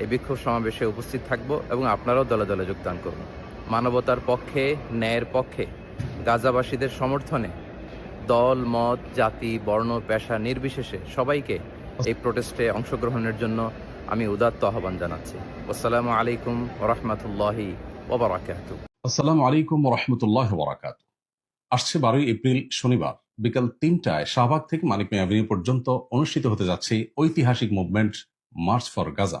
এই বিক্ষোভ সমাবেশে উপস্থিত থাকব এবং আপনারাও দলে দলে যোগদান করুন মানবতার পক্ষে, ন্যায়ের পক্ষে, গাজাবাসীদের সমর্থনে দল, মত, জাতি, বর্ণ, পেশা নির্বিশেষে সবাইকে এই প্রোটেস্টে অংশগ্রহণের জন্য আমি উদাত্ত আহ্বান জানাচ্ছি। আসসালামু আলাইকুম রহমতুল্লাহি ওবরাকাত আসসালামু আলাইকুম রহমতুল্লাহ বরাকাত আসছে বারোই এপ্রিল, শনিবার। বিকাল তিনটায় শাহবাগ থেকে মানিক মিয়া পর্যন্ত অনুষ্ঠিত হতে যাচ্ছে ঐতিহাসিক মুভমেন্ট মার্চ ফর গাজা।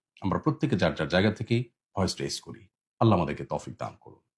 আমরা প্রত্যেকে যার যার জায়গা থেকে ভয়েস রেস করি। আল্লাহ আমাদেরকে তফিক দান করুন।